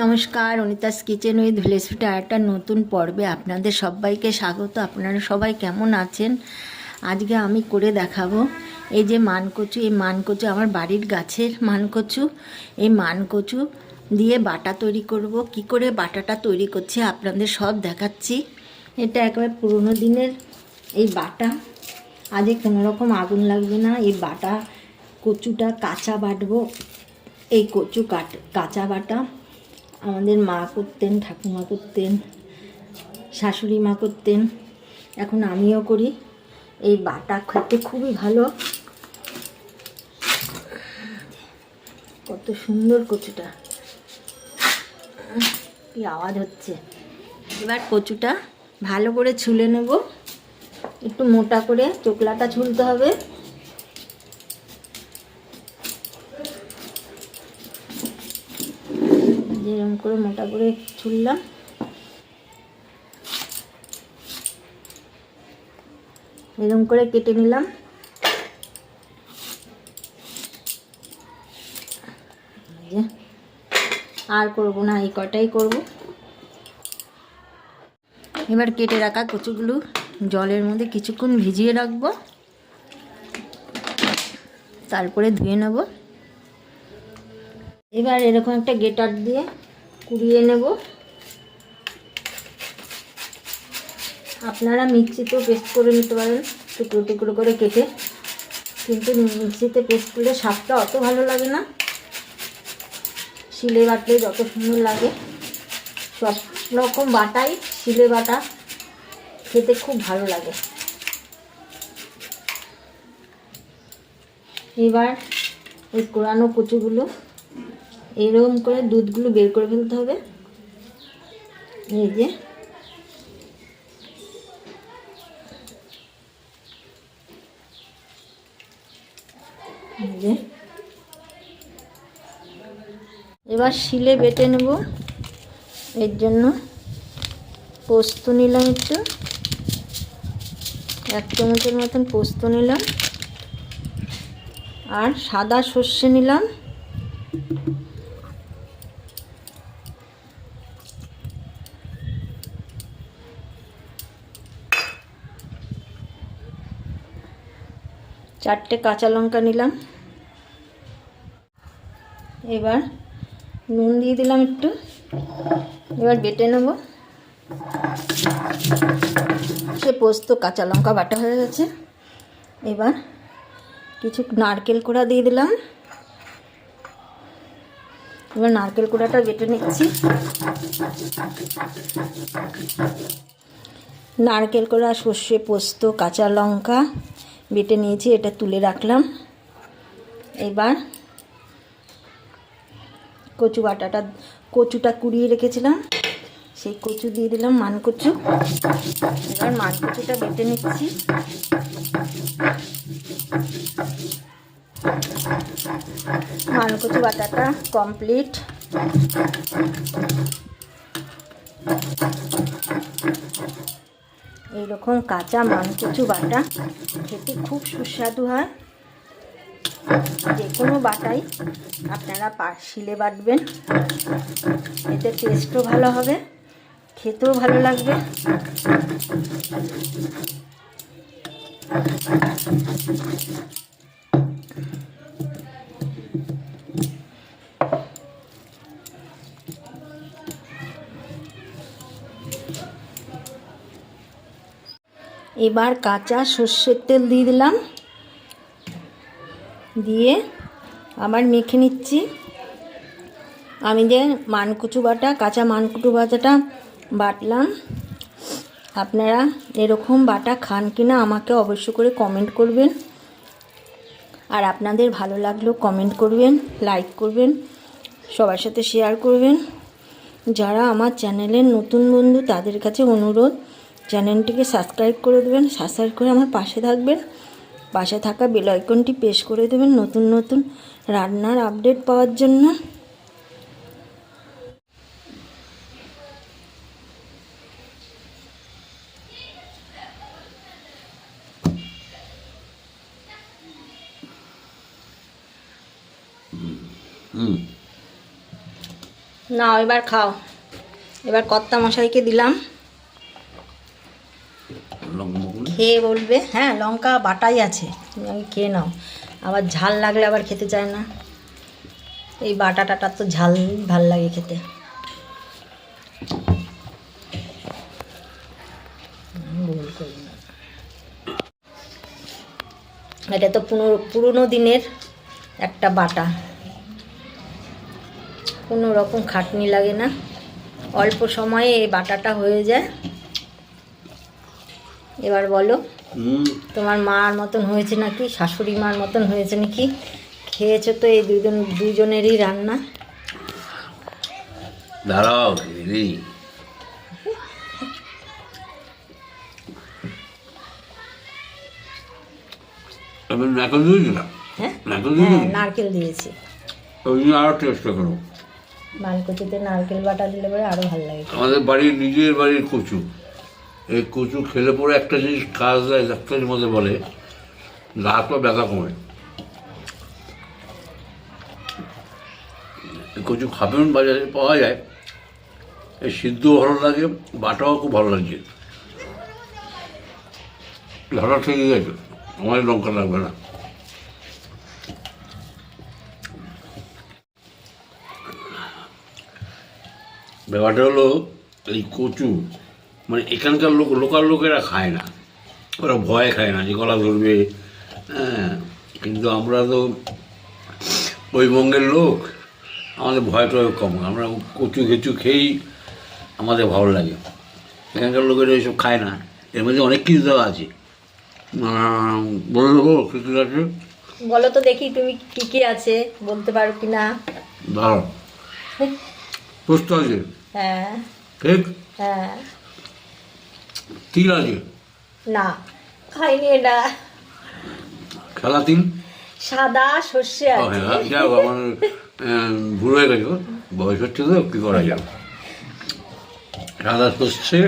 নমস্কার, Anita's kitchen with village ফুটে একটা নতুন পর্বে আপনাদের সবাইকে স্বাগত। আপনারা সবাই কেমন আছেন? আজকে আমি করে দেখাবো এই যে মানকচু। এই মানকচু আমার বাড়ির গাছের মানকচু। এই মানকচু দিয়ে বাটা তৈরি করব। কি করে বাটাটা তৈরি করছি আপনাদের সব দেখাচ্ছি। এটা একেবারে পুরোনো দিনের এই বাটা। আজকে কোনো রকম আগুন লাগবে না। এই বাটা কচুটা কাঁচা বাটবো। এই কচু কাট কাঁচা বাটা। আমাদের মা করতেন, ঠাকুমা করতেন, শাশুড়ি মা করতেন। এখন আমিও করি। এই বাটা খেতে খুবই ভালো। কত সুন্দর কচুটা। কি আওয়াজ হচ্ছে। এবার কচুটা ভালো করে ছুলে নেব। একটু মোটা করে, চোকলাটা ছুলতে হবে। করে মোটা করে ছুললাম। এরকম করে কেটে নিলাম। আর করব না, এই কটাই করব। এবার কেটে রাখা কচুগুলো জলের মধ্যে কিছুক্ষণ ভিজিয়ে রাখব। তারপরে ধুয়ে নেব। এবার এরকম একটা গেটার দিয়ে কুড়িয়ে নেব। আপনারা মিক্সিতেও পেস্ট করে নিতে পারেন, টুকরো টুকরো করে কেটে। কিন্তু মিক্সিতে পেস্ট করলে স্বাদটা অত ভালো লাগে না। শিলে বাটলে যত সুন্দর লাগে। সব রকম বাটাই শিলে বাটা, খেতে খুব ভালো লাগে। এবার এই কোরানো কচুগুলো এরকম করে দুধগুলো বের করে ফেলতে হবে। এই যে। এবার শিলে বেটে নেব। এর জন্য পোস্ত নিলাম একটু। এক চামচের মতন পোস্ত নিলাম। আর সাদা সর্ষে নিলাম। চারটে কাঁচা লঙ্কা নিলাম। এবার নুন দিয়ে দিলাম একটু। এবার বেটে নেব। সে পোস্ত কাঁচা লঙ্কা বাটা হয়ে গেছে। এবার কিছু নারকেল কোড়া দিয়ে দিলাম। এবার নারকেল কোড়াটা বেটে নিচ্ছি। নারকেল কোড়া, সর্ষে পোস্ত, কাঁচা লঙ্কা বেটে নিয়েছি, এটা তুলে রাখলাম। এবার কচু বাটাটা, কচুটা কুড়িয়ে রেখেছিলাম। সেই কচু দিয়ে দিলাম মান কচু এবার মান কচুটা বেটে নিচ্ছি। মান কচু বাটাটা কমপ্লিট। এইরকম কাঁচা মানকচু বাটা, খেতে খুব সুস্বাদু হয়। যে কোনো বাটাই আপনারা শিলে বাটবেন। এতে টেস্টও ভালো হবে, খেতেও ভালো লাগবে। এবার কাঁচা সর্ষের তেল দিয়ে দিলাম। দিয়ে আবার মেখে নিচ্ছি। আমি যে মানকুচু বাটা, কাঁচা মানকুচু বাটাটা বাটলাম। আপনারা এরকম বাটা খান কিনা আমাকে অবশ্য করে কমেন্ট করবেন। আর আপনাদের ভালো লাগলেও কমেন্ট করবেন লাইক করবেন, সবার সাথে শেয়ার করবেন। যারা আমার চ্যানেলের নতুন বন্ধু তাদের কাছে অনুরোধ চ্যানেলটিকে সাবস্ক্রাইব করে দেবেন সাবস্ক্রাইব করে আমার পাশে থাকবেন পাশে থাকা বেল আইকনটি প্রেস করে দেবেন নতুন নতুন রান্নার আপডেট পাওয়ার জন্য। না এবার খাও। এবার কর্তা মশাইকে দিলাম। খেয়ে বলবে হ্যাঁ লঙ্কা বাটাই আছে, তুমি আগে খেয়ে নাও। আবার ঝাল লাগলে আবার খেতে চায় না। এই বাটা টাটা তো ঝাল, ভালো লাগে খেতে। এটা তো পুরো পুরনো দিনের একটা বাটা। কোনো রকম খাটনি লাগে না। অল্প সময়ে এই বাটাটা হয়ে যায়। এবার বলো তোমার মার মতন হয়েছে নাকি? শাশুড়ি মার মতন হয়েছে নাকি? খেয়েছো তো এই দুজন দুজনেরই রান্না? দাঁড়াও দিদি। নাকল দিয়েছিলাম হ্যাঁ? হ্যাঁ নারকেল দিয়েছি। ওই জন্য আরও চেষ্টা করো। মানকুচিতে নারকেল বাটা দিলে পরে আরও ভালো লাগে। আমাদের বাড়ির নিজের বাড়ির কচু। এই কচু খেলে পরে একটা জিনিস কাজ দেয় ডাক্তারের মধ্যে বলে দাঁত বা ব্যথা কমে কচু খাবেন বাজারে পাওয়া যায়। এই সিদ্ধও ভালো লাগে, বাটাও খুব ভালো লাগছে। ধরা থেকে গেছে আমার লঙ্কা লাগবে না। ব্যাপারটা হলো, এই কচু মানে এখানকার লোক লোকাল লোকেরা খায় না। ওরা ভয় খায় না যে গলা ধরবে। হ্যাঁ কিন্তু আমরা তো ওই বঙ্গের লোক আমাদের ভয়টা কম। আমরা কচু খেচু খেয়েই আমাদের ভালো লাগে। এখানকার লোকেরা এইসব খায় না। এর মধ্যে অনেক কিছু দেওয়া আছে। বলে দেবো কী কী আছে? বলো তো দেখি তুমি কি কি আছে বলতে পারো কি না দাঁড়াও। পোস্ত আছে। হ্যাঁ। ঠিক হ্যাঁ। তিল আছে না খাইনি এটা। খেলা তিল সাদা সর্ষে আছে হ্যাঁ যাও আমার ভুল হয়ে গেছে বয়স হচ্ছে তো কী করা যাবে? সাদা সর্ষে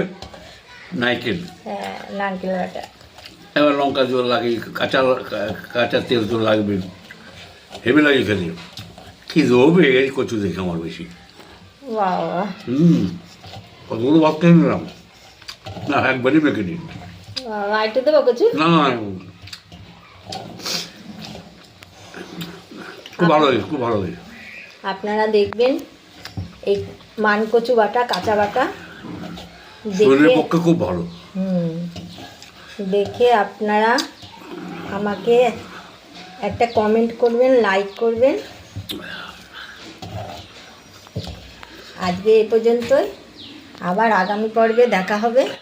নাইকেল হ্যাঁ নারকেল বাটা। এবার লঙ্কা জল লাগে কাঁচা কাঁচা তেল তো লাগবে। হেভি লাগে খেতে। কি এই কচু দেখে আমার বেশি। হুম কতগুলো ভাত খেয়ে নিলাম। না একবারই মেখে নিন। বাবা দেবো কিছু? না না খুব ভালো লাগে খুব ভালো লাগে আপনারা দেখবেন এই মানকচু বাটা কাঁচা বাটা শরীরের দেখে পক্ষে খুব ভালো। হুম দেখে আপনারা আমাকে একটা কমেন্ট করবেন লাইক করবেন। আজকে এ পর্যন্তই। আবার আগামী পর্বে দেখা হবে।